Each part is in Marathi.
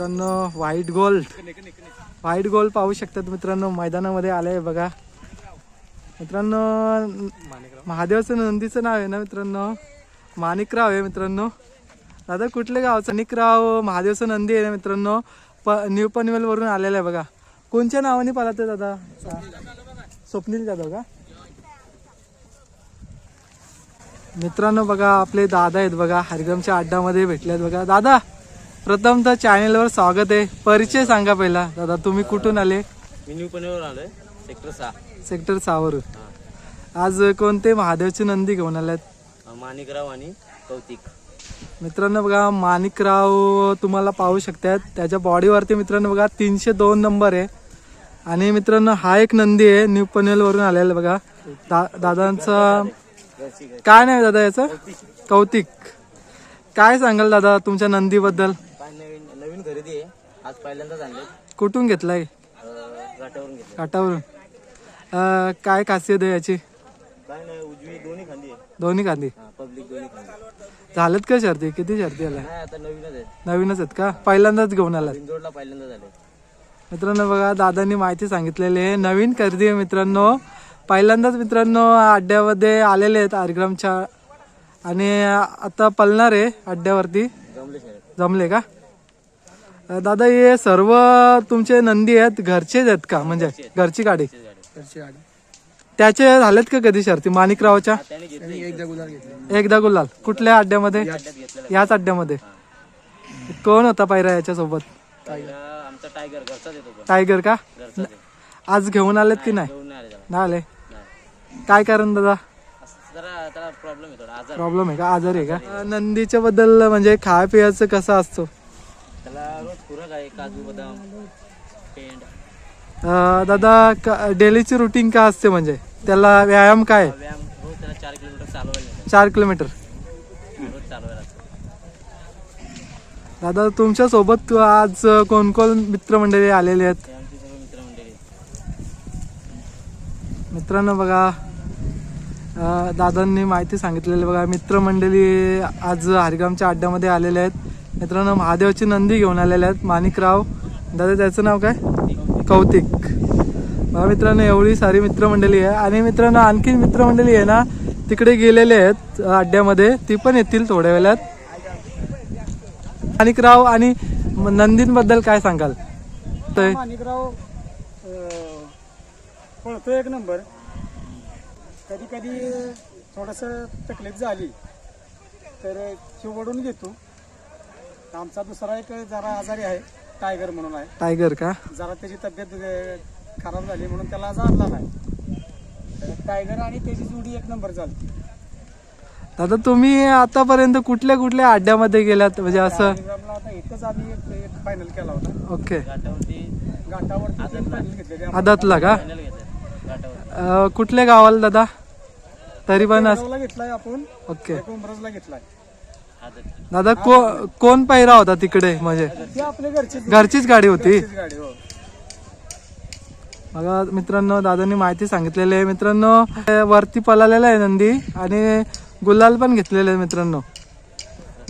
मित्रांनो व्हाईट गोल्ड व्हाईट गोल्ड पाहू शकतात मित्रांनो मैदानामध्ये आले बघा. मित्रांनो महादेवाचं नंदीचं नाव आहे ना मित्रांनो? माणिकराव आहे मित्रांनो. दादा कुठले गावचं? माणिकराव महादेवचं नंदी आहे ना मित्रांनो? प न्यू पनवेल वरून आलेलं आहे बघा. कोणच्या नावाने पाला दादा? स्वप्नील जाधव का? मित्रांनो बघा आपले दादा आहेत बघा. हरिगमच्या अड्डामध्ये भेटले आहेत बघा. दादा प्रथम तर चॅनेलवर स्वागत आहे. परिचय सांगा पहिला. दादा तुम्ही कुठून आले? मी न्यू पुण्यावर आलोय. सेक्टर सहा. सेक्टर सहावरून. आज कोणते महादेवचे नंदी घेऊन आलेत? अं, माणिकराव आणि कौतिक. मित्रांनो बघा माणिकराव तुम्हाला पाहू शकतात. त्याच्या बॉडीवरती मित्रांनो बघा तीनशे दोन नंबर आहे. आणि मित्रांनो हा एक नंदी आहे न्यू पनवेल वरून आलेला बघा. दा दादांचा काय नाही दादा याचं? कौतिक. काय सांगाल दादा तुमच्या नंदीबद्दल काय नवीन नवीन खरेदी आहे आज पहिल्यांदाच आणले कुठून घेतलाय? घाटावरून घेतले काटावरून काय खासियत आहे याची? काय नाही उजवी दोन्ही खांदी आहे. दोन्ही कांदी पब्लिक दोन्ही खांदी. झालेत का शर्ती? किती शर्ती आल्या? नाही आता नवीनच आहे नवीनच आहेत का? पहिल्यांदाच घेऊन आलात? बिंदोडला पहिल्यांदाच आले मित्रांनो बघा दादांनी माहिती सांगितलेली आहे. नवीन खरेदी आहे मित्रांनो. पहिल्यांदाच मित्रांनो अड्ड्यामध्ये आलेले आहेत आरग्रामच्या. आणि आता पलणार आहे अड्ड्यावरती. जमले का? दादा हे सर्व तुमचे नंदी आहेत घरचेच आहेत का? म्हणजे घरची गाडी? त्याचे झालेत का कधी शर्ती? माणिकरावच्या एकदा गुलाल घेतले. एकदा गुलाल. कुठल्या अड्ड्यामध्ये? याच. अड्ड्यामध्ये. कोण होता पायरा याच्यासोबत? आमचा टायगर का? आज घेऊन आलेत की नाही? आले. काय कारण दादा? प्रॉब्लेम आहे का? आजारी आहे का? नंदीच्या बद्दल म्हणजे खाय पियाचं कसं असतो? त्याला रोज खुराक आहे काजू बदाम पेंड. अं, दादा डेलीची रुटीन काय असते म्हणजे? त्याला व्यायाम काय? आहे? व्यायाम रोज त्याला चार किलोमीटर चालवायला लागतं. चार किलोमीटर. रोज चालवायला लागतं. दादा तुमच्यासोबत आज कोण कोण मित्रमंडळी आलेले आहेत? हे आमची सर्व मित्रमंडळी मित्रांनो बघा अं, दादांनी माहिती सांगितलेली बघा मित्रमंडळी आज हरिगामच्या अड्ड्यामध्ये आलेले आहेत. मित्रांनो महादेवाची नंदी घेऊन आलेले आहेत. माणिकराव दादा त्याचं नाव काय? कौतिक. बघा मित्रांनो एवढी सारी मित्रमंडळी आहे. आणि मित्रांनो आणखीन मित्रमंडळी आहे ना तिकडे गेलेले आहेत अड्ड्यामध्ये. ती पण येतील थोड्या वेळात. माणिकराव आणि नंदींबद्दल काय सांगाल? माणिकराव पळतो एक नंबर. कधी कधी थोडस तकलीफ झाली तर चिवडून घेतो. आमचा दुसरा एक जरा आजारी आहे टायगर म्हणून आहे. टायगर का? जरा त्याची तब्येत अं, खराब झाली म्हणून त्याला आज आणला नाही. तर टायगर आणि त्याची जोडी एक नंबर चालते दादा तुम्ही आतापर्यंत कुठल्या कुठल्या अड्ड्यामध्ये गेलात? म्हणजे असं टायगरला आता एकच आम्ही एक एक फायनल केला होता. ओके. घाटावरती घाटावरती तीन फायनल घेतलेले आदातला का? फायनल घेतात घाटावर अं, कुठल्या गावाला दादा? तरी पण अस- घेतलाय आपण. ओके. एक उमरजला घेतलाय. दादा को कोण पहिरा होता तिकडे? म्हणजे घरचीच गाडी. होती? हो. बघा मित्रांनो दादांनी माहिती सांगितलेली आहे. मित्रांनो वरती पळालेला आहे नंदी आणि गुलाल पण घेतलेले आहे मित्रांनो.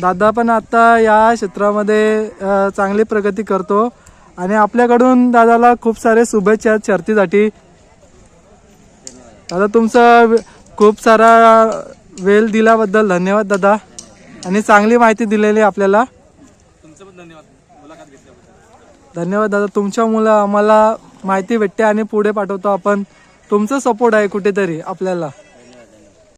दादा पण आता या क्षेत्रामध्ये चांगली प्रगती करतो आणि आपल्याकडून दादाला खूप सारे शुभेच्छा आहेत शर्तीसाठी. दादा तुमचा खूप सारा वेळ दिल्याबद्दल धन्यवाद दादा. आणि चांगली माहिती दिलेली आपल्याला. धन्यवाद. दादा तुमच्यामुळं आम्हाला माहिती भेटते आणि पुढे पाठवतो आपण. तुमचा सपोर्ट आहे कुठेतरी आपल्याला.